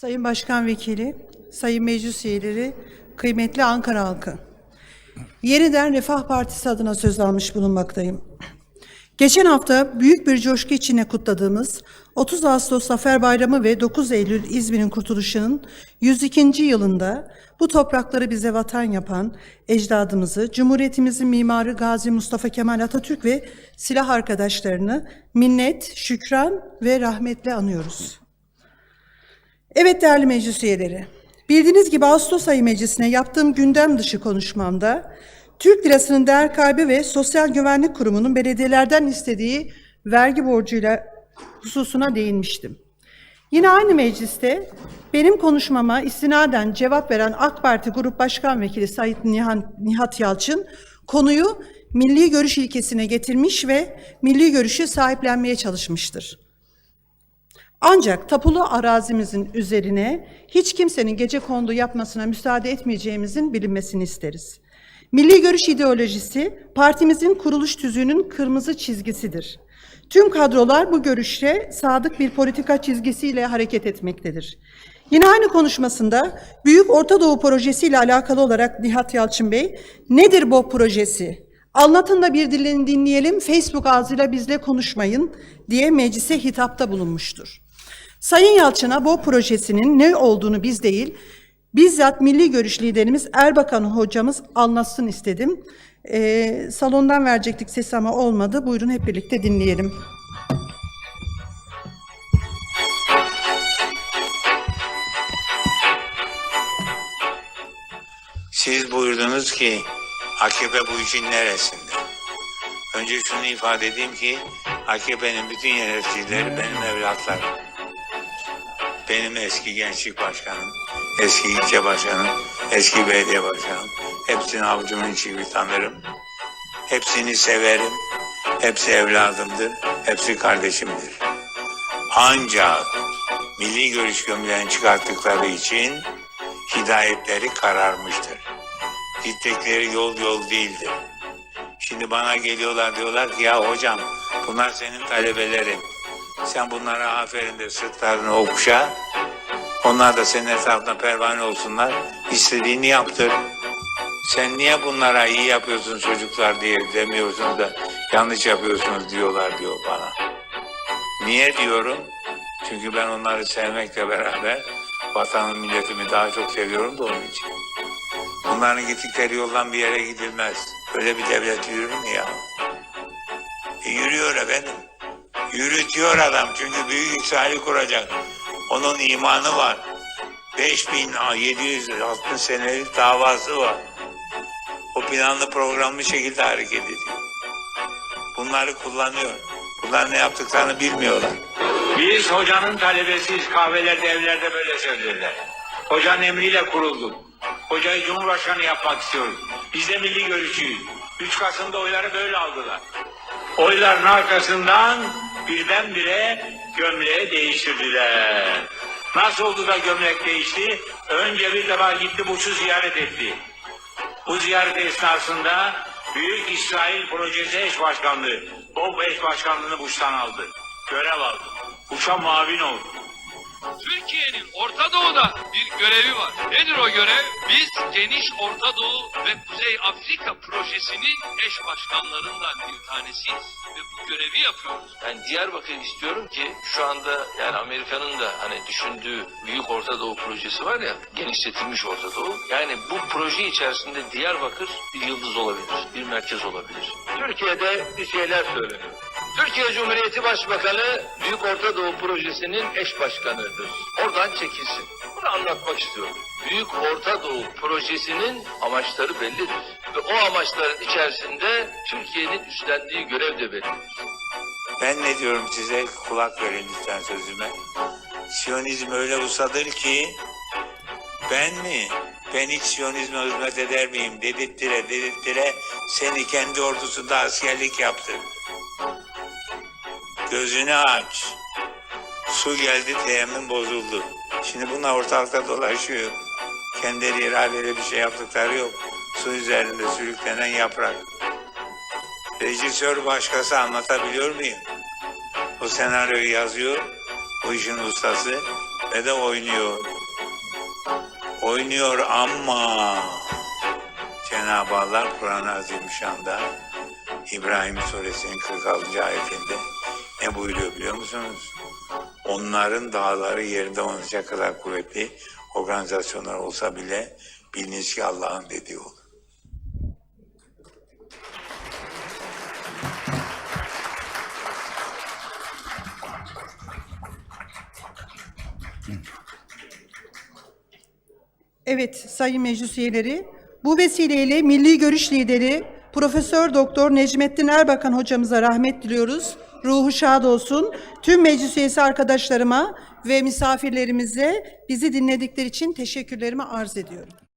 Sayın Başkan Vekili, Sayın Meclis Üyeleri, kıymetli Ankara halkı. Yeniden Refah Partisi adına söz almış bulunmaktayım. Geçen hafta büyük bir coşku içinde kutladığımız 30 Ağustos Zafer Bayramı ve 9 Eylül İzmir'in kurtuluşunun 102. yılında bu toprakları bize vatan yapan ecdadımızı, Cumhuriyetimizin mimarı Gazi Mustafa Kemal Atatürk ve silah arkadaşlarını minnet, şükran ve rahmetle anıyoruz. Evet değerli meclis üyeleri, bildiğiniz gibi Ağustos ayı meclisine yaptığım gündem dışı konuşmamda Türk lirasının değer kaybı ve Sosyal Güvenlik Kurumu'nun belediyelerden istediği vergi borcuyla hususuna değinmiştim. Yine aynı mecliste benim konuşmama istinaden cevap veren AK Parti Grup Başkan Vekili Nihan, Nihat Yalçın konuyu milli görüş ilkesine getirmiş ve milli görüşü sahiplenmeye çalışmıştır. Ancak tapulu arazimizin üzerine hiç kimsenin gece kondu yapmasına müsaade etmeyeceğimizin bilinmesini isteriz. Milli görüş ideolojisi partimizin kuruluş tüzüğünün kırmızı çizgisidir. Tüm kadrolar bu görüşe sadık bir politika çizgisiyle hareket etmektedir. Yine aynı konuşmasında Büyük Orta Doğu Projesi ile alakalı olarak Nihat Yalçın Bey, nedir bu projesi? Anlatın da bir dilini dinleyelim, Facebook ağzıyla bizle konuşmayın diye meclise hitapta bulunmuştur. Sayın Yalçın'a bu projesinin ne olduğunu biz değil, bizzat milli görüş liderimiz Erbakan hocamız anlatsın istedim. Ee, salondan verecektik ses ama olmadı. Buyurun hep birlikte dinleyelim. Siz buyurdunuz ki AKP bu işin neresinde? Önce şunu ifade edeyim ki AKP'nin bütün yöneticileri benim evlatlarım. Benim eski gençlik başkanım, eski ilçe başkanım, eski belediye başkanım. Hepsini avucumun içi tanırım. Hepsini severim. Hepsi evladımdır. Hepsi kardeşimdir. Ancak milli görüş gömleğini çıkarttıkları için hidayetleri kararmıştır. Gittikleri yol yol değildir. Şimdi bana geliyorlar diyorlar ki ya hocam bunlar senin talebelerin. Sen bunlara aferin de sırtlarını okşa. Onlar da senin etrafında pervane olsunlar. İstediğini yaptır. Sen niye bunlara iyi yapıyorsun çocuklar diye demiyorsunuz da yanlış yapıyorsunuz diyorlar diyor bana. Niye diyorum? Çünkü ben onları sevmekle beraber vatanım milletimi daha çok seviyorum da onun için. Bunların gittikleri yoldan bir yere gidilmez. Öyle bir devlet yürür mü ya? E, yürüyor efendim. Yürütüyor adam çünkü büyük İsrail'i kuracak. Onun imanı var. 5760 senelik davası var. O planlı programlı şekilde hareket ediyor. Bunları kullanıyor. Bunlar ne yaptıklarını bilmiyorlar. Biz hocanın talebesiyiz. Kahvelerde, evlerde böyle söylerler. Hocanın emriyle kurulduk. Hocayı Cumhurbaşkanı yapmak istiyoruz. Biz de milli görüşçüyüz. 3 Kasım'da oyları böyle aldılar. Oyların arkasından birdenbire gömleği değiştirdiler. Nasıl oldu da gömlek değişti? Önce bir defa gitti Bush'u ziyaret etti. Bu ziyaret esnasında Büyük İsrail Projesi eş başkanlığı, Bob eş başkanlığını Bush'tan aldı. Görev aldı. Bush'a muavin oldu. Türkiye'nin Orta Doğu'da bir görevi var. Nedir o görev? Biz geniş Orta Doğu ve Kuzey Afrika projesinin eş başkanlarından bir tanesiyiz. Ve bu görevi yapıyoruz. Ben Diyarbakır istiyorum ki şu anda yani Amerika'nın da hani düşündüğü Büyük Orta Doğu projesi var ya genişletilmiş Orta Doğu. Yani bu proje içerisinde Diyarbakır bir yıldız olabilir, bir merkez olabilir. Türkiye'de bir şeyler söyleniyor. Türkiye Cumhuriyeti Başbakanı Büyük Orta Doğu Projesi'nin eş başkanıdır. Oradan çekilsin. Bunu anlatmak istiyorum. Büyük Orta Doğu Projesi'nin amaçları bellidir. Ve o amaçların içerisinde Türkiye'nin üstlendiği görev de bellidir. Ben ne diyorum size kulak verin lütfen sözüme. Siyonizm öyle usadır ki ben mi? Ben hiç Siyonizme hizmet eder miyim? Dedirttire dedirttire seni kendi ordusunda askerlik yaptır. Gözünü aç. Su geldi teyemmüm bozuldu. Şimdi bunlar ortalıkta dolaşıyor. Kendileri iradeyle bir şey yaptıkları yok. Su üzerinde sürüklenen yaprak. Rejisör başkası anlatabiliyor muyum? O senaryoyu yazıyor, o işin ustası. ve de oynuyor. Oynuyor ama Cenab-ı Allah Kur'an-ı Azimüşşan'da İbrahim Suresinin 46. ayetinde ne buyuruyor biliyor musunuz? Onların dağları yerinde oynayacak kadar kuvvetli organizasyonlar olsa bile biliniz ki Allah'ın dediği olur. Evet, sayın meclis üyeleri, bu vesileyle Milli Görüş Lideri Profesör Doktor Necmettin Erbakan hocamıza rahmet diliyoruz. Ruhu şad olsun. Tüm meclis üyesi arkadaşlarıma ve misafirlerimize bizi dinledikleri için teşekkürlerimi arz ediyorum.